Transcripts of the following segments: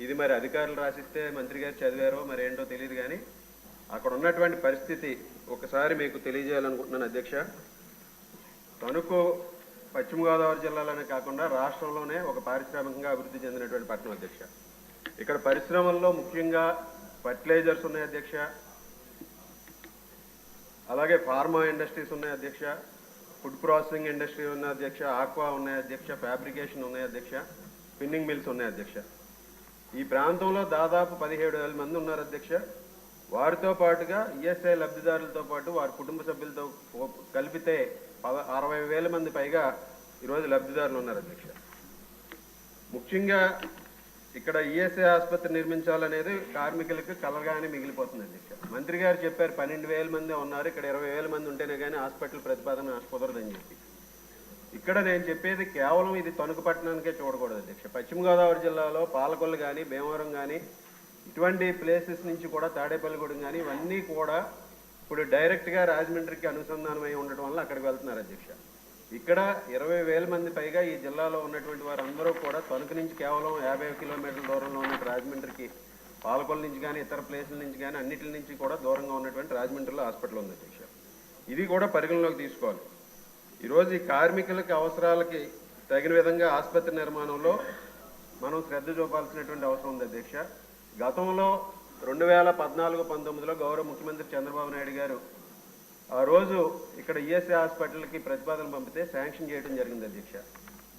ఇది మరి అధికారులు రాసిస్తే మంత్రి గారు చదివారో మరి ఏంటో తెలియదు కానీ అక్కడ ఉన్నటువంటి పరిస్థితి ఒకసారి మీకు తెలియజేయాలనుకుంటున్నాను అధ్యక్ష. తణుకు పశ్చిమ గోదావరి జిల్లాలోనే కాకుండా రాష్ట్రంలోనే ఒక పారిశ్రామికంగా అభివృద్ధి చెందినటువంటి పట్టణం అధ్యక్ష. ఇక్కడ పరిశ్రమల్లో ముఖ్యంగా ఫర్టిలైజర్స్ ఉన్నాయి అధ్యక్ష. అలాగే ఫార్మా ఇండస్ట్రీస్ ఉన్నాయి అధ్యక్ష. ఫుడ్ ప్రాసెసింగ్ ఇండస్ట్రీ ఉన్నాయి అధ్యక్ష. ఆక్వా ఉన్నాయి అధ్యక్ష. ఫ్యాబ్రికేషన్ ఉన్నాయి అధ్యక్ష. స్పిన్నింగ్ మిల్స్ ఉన్నాయి అధ్యక్ష. ఈ ప్రాంతంలో దాదాపు పదిహేడు వేల మంది ఉన్నారు అధ్యక్ష. వారితో పాటుగా ఈఎస్ఐ లబ్ధిదారులతో పాటు వారి కుటుంబ సభ్యులతో కలిపితే పద అరవై వేల మంది పైగా ఈరోజు లబ్ధిదారులు ఉన్నారు అధ్యక్ష. ముఖ్యంగా ఇక్కడ ఈఎస్ఐ ఆసుపత్రి నిర్మించాలనేది కార్మికులకు కలగానే మిగిలిపోతుంది అధ్యక్ష. మంత్రి గారు చెప్పారు పన్నెండు వేల మంది ఉన్నారు ఇక్కడ ఇరవై వేల మంది ఉంటేనే కానీ హాస్పిటల్ ప్రతిపాదన కుదరదని చెప్పి. ఇక్కడ నేను చెప్పేది కేవలం ఇది తణుకు పట్టణానికే చూడకూడదు అధ్యక్ష. పశ్చిమ గోదావరి జిల్లాలో పాలకొల్లు కానీ భీమవరం కానీ ఇటువంటి ప్లేసెస్ నుంచి కూడా తాడేపల్లిగూడెం కానీ ఇవన్నీ కూడా ఇప్పుడు డైరెక్ట్గా రాజమండ్రికి అనుసంధానమై ఉండటం వల్ల అక్కడికి వెళ్తున్నారు అధ్యక్ష. ఇక్కడ ఇరవై వేల మంది పైగా ఈ జిల్లాలో ఉన్నటువంటి వారందరూ కూడా తణుకు నుంచి కేవలం యాభై కిలోమీటర్ల దూరంలో ఉన్న రాజమండ్రికి పాలకొల్లు నుంచి కానీ ఇతర ప్లేసుల నుంచి కానీ అన్నిటి నుంచి కూడా దూరంగా ఉన్నటువంటి రాజమండ్రిలో హాస్పిటల్ ఉంది అధ్యక్ష. ఇది కూడా పరిగణలోకి తీసుకోవాలి. ఈరోజు ఈ కార్మికులకి అవసరాలకి తగిన విధంగా ఆసుపత్రి నిర్మాణంలో మనం శ్రద్ధ చూపాల్సినటువంటి అవసరం ఉంది అధ్యక్ష. గతంలో రెండు వేల పద్నాలుగు పంతొమ్మిదిలో గౌరవ ముఖ్యమంత్రి చంద్రబాబు నాయుడు గారు ఆ రోజు ఇక్కడ ఈఎస్ఐ హాస్పిటల్కి ప్రతిపాదన పంపితే శాంక్షన్ చేయడం జరిగింది అధ్యక్ష.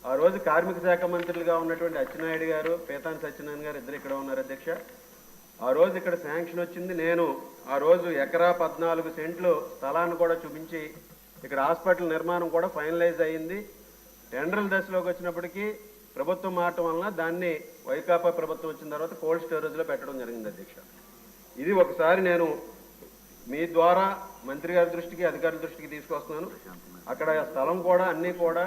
ఆ రోజు కార్మిక శాఖ మంత్రులుగా ఉన్నటువంటి అచ్చెన్నాయుడు గారు పేతాన్ సత్యనారాయణ గారు ఇద్దరు ఇక్కడ ఉన్నారు అధ్యక్ష. ఆ రోజు ఇక్కడ శాంక్షన్ వచ్చింది. నేను ఆ రోజు ఎకరా పద్నాలుగు సెంట్లు స్థలాన్ని కూడా చూపించి ఇక్కడ హాస్పిటల్ నిర్మాణం కూడా ఫైనలైజ్ అయ్యింది. టెండర్ల దశలోకి వచ్చినప్పటికీ ప్రభుత్వం మారటం వలన దాన్ని వైకాపా ప్రభుత్వం వచ్చిన తర్వాత కోల్డ్ స్టోరేజ్లో పెట్టడం జరిగింది అధ్యక్ష. ఇది ఒకసారి నేను మీ ద్వారా మంత్రి గారి దృష్టికి అధికారుల దృష్టికి తీసుకొస్తున్నాను. అక్కడ స్థలం కూడా అన్నీ కూడా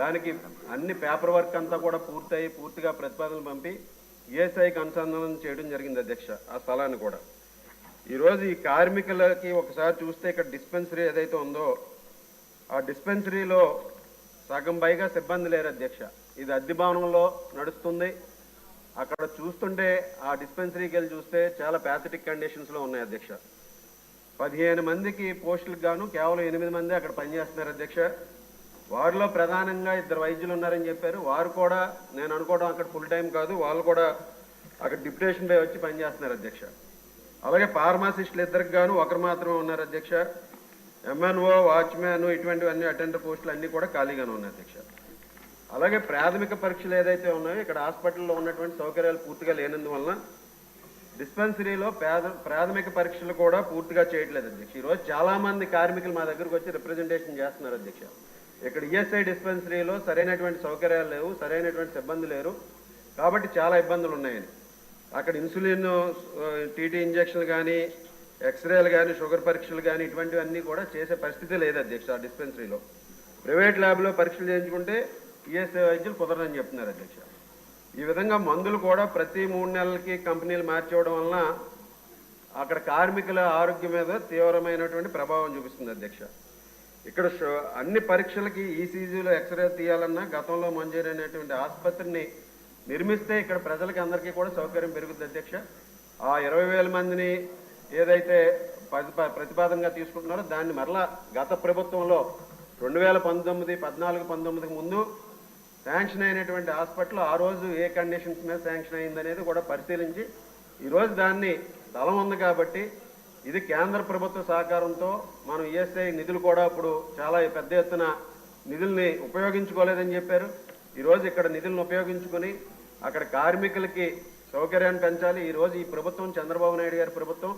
దానికి అన్ని పేపర్ వర్క్ అంతా కూడా పూర్తయి పూర్తిగా ప్రతిపాదనలు పంపి ఈఎస్ఐకి అనుసంధానం చేయడం జరిగింది అధ్యక్ష ఆ స్థలాన్ని కూడా. ఈరోజు ఈ కార్మికులకి ఒకసారి చూస్తే ఇక్కడ డిస్పెన్సరీ ఏదైతే ఉందో ఆ డిస్పెన్సరీలో సగం పైగా సిబ్బంది లేరు అధ్యక్ష. ఇది అద్దె భవనంలో నడుస్తుంది. అక్కడ చూస్తుంటే ఆ డిస్పెన్సరీకి వెళ్ళి చూస్తే చాలా ప్యాథటిక్ కండిషన్స్లో ఉన్నాయి అధ్యక్ష. పదిహేను మందికి పోస్టులకు గాను కేవలం ఎనిమిది మంది అక్కడ పనిచేస్తున్నారు అధ్యక్ష. వారిలో ప్రధానంగా ఇద్దరు వైద్యులు ఉన్నారని చెప్పారు. వారు కూడా నేను అనుకోవడం అక్కడ ఫుల్ టైం కాదు వాళ్ళు కూడా అక్కడ డిప్యుటేషన్ పై వచ్చి పనిచేస్తున్నారు అధ్యక్ష. అలాగే ఫార్మాసిస్టులు ఇద్దరికి గాను ఒకరు మాత్రమే ఉన్నారు అధ్యక్ష. ఎంఎన్ఓ వాచ్మ్యాన్ ఇటువంటివన్నీ అటెండర్ పోస్టులు అన్నీ కూడా ఖాళీగానే ఉన్నాయి అధ్యక్ష. అలాగే ప్రాథమిక పరీక్షలు ఏదైతే ఉన్నాయో ఇక్కడ హాస్పిటల్లో ఉన్నటువంటి సౌకర్యాలు పూర్తిగా లేనందువలన డిస్పెన్సరీలో పేద ప్రాథమిక పరీక్షలు కూడా పూర్తిగా చేయట్లేదు అధ్యక్ష. ఈరోజు చాలామంది కార్మికులు మా దగ్గరకు వచ్చి రిప్రజెంటేషన్ చేస్తున్నారు అధ్యక్ష. ఇక్కడ ఈఎస్ఐ డిస్పెన్సరీలో సరైనటువంటి సౌకర్యాలు లేవు సరైనటువంటి సిబ్బంది లేరు. కాబట్టి చాలా ఇబ్బందులు ఉన్నాయని. అక్కడ ఇన్సులిన్ టీటీ ఇంజక్షన్లు కానీ ఎక్స్రేలు కానీ షుగర్ పరీక్షలు కానీ ఇటువంటివన్నీ కూడా చేసే పరిస్థితి లేదు అధ్యక్ష డిస్పెన్సరీలో. ప్రైవేట్ ల్యాబ్లో పరీక్షలు చేయించుకుంటే ఈఎస్ఐ వైద్యులు కుదరదని చెప్తున్నారు అధ్యక్ష. ఈ విధంగా మందులు కూడా ప్రతి మూడు నెలలకి కంపెనీలు మార్చేయడం వలన అక్కడ కార్మికుల ఆరోగ్యం మీద తీవ్రమైనటువంటి ప్రభావం చూపిస్తుంది అధ్యక్ష. ఇక్కడ అన్ని పరీక్షలకి ఈసీజీలో ఎక్స్రే తీయాలన్నా గతంలో మంజూరైనటువంటి ఆసుపత్రిని నిర్మిస్తే ఇక్కడ ప్రజలకి అందరికీ కూడా సౌకర్యం పెరుగుతుంది అధ్యక్ష. ఆ ఇరవై వేల మందిని ఏదైతే ప్రతిపాదనగా తీసుకుంటున్నారో దాన్ని మరలా గత ప్రభుత్వంలో రెండు వేల పంతొమ్మిది పద్నాలుగు పంతొమ్మిదికి ముందు శాంక్షన్ అయినటువంటి హాస్పిటల్ ఆ రోజు ఏ కండిషన్స్ మీద శాంక్షన్ అయిందనేది కూడా పరిశీలించి ఈరోజు దాన్ని బలం ఉంది కాబట్టి ఇది కేంద్ర ప్రభుత్వ సహకారంతో మనం ఈఎస్ఐ నిధులు కూడా ఇప్పుడు చాలా పెద్ద ఎత్తున నిధుల్ని ఉపయోగించుకోలేదని చెప్పారు. ఈరోజు ఇక్కడ నిధులను ఉపయోగించుకొని అక్కడ కార్మికులకి సౌకర్యాన్ని పెంచాలి. ఈరోజు ఈ ప్రభుత్వం చంద్రబాబు నాయుడు గారి ప్రభుత్వం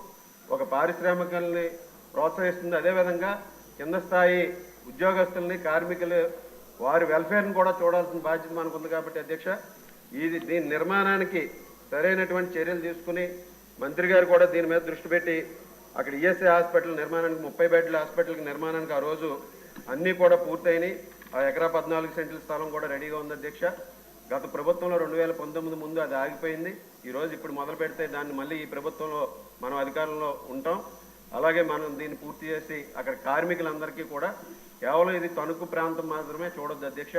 ఒక పారిశ్రామికల్ని ప్రోత్సహిస్తుంది. అదేవిధంగా కింద స్థాయి ఉద్యోగస్తుల్ని కార్మికులు వారి వెల్ఫేర్ని కూడా చూడాల్సిన బాధ్యత మనకు ఉంది కాబట్టి అధ్యక్ష ఇది దీని నిర్మాణానికి సరైనటువంటి చర్యలు తీసుకుని మంత్రి గారు కూడా దీని మీద దృష్టి పెట్టి అక్కడ ఈఎస్ఐ హాస్పిటల్ నిర్మాణానికి ముప్పై బెడ్ల హాస్పిటల్కి నిర్మాణానికి ఆ రోజు అన్నీ కూడా పూర్తయినాయి. ఆ ఎకరా పద్నాలుగు సెంట్ల స్థలం కూడా రెడీగా ఉంది అధ్యక్ష. గత ప్రభుత్వంలో రెండు వేల పంతొమ్మిది ముందు అది ఆగిపోయింది. ఈరోజు ఇప్పుడు మొదలు పెడితే దాన్ని మళ్ళీ ఈ ప్రభుత్వంలో మనం అధికారంలో ఉంటాం. అలాగే మనం దీన్ని పూర్తి చేసి అక్కడ కార్మికులందరికీ కూడా కేవలం ఇది తణుకు ప్రాంతం మాత్రమే చూడొద్దు అధ్యక్ష.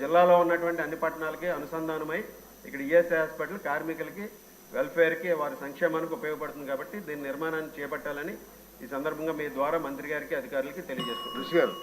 జిల్లాలో ఉన్నటువంటి అన్ని పట్టణాలకి అనుసంధానమై ఇక్కడ ఈఎస్ఐ హాస్పిటల్ కార్మికులకి వెల్ఫేర్కి వారి సంక్షేమానికి ఉపయోగపడుతుంది కాబట్టి దీని నిర్మాణాన్ని చేపట్టాలని ఈ సందర్భంగా మీ ద్వారా మంత్రి గారికి అధికారులకి తెలియజేస్తున్నాను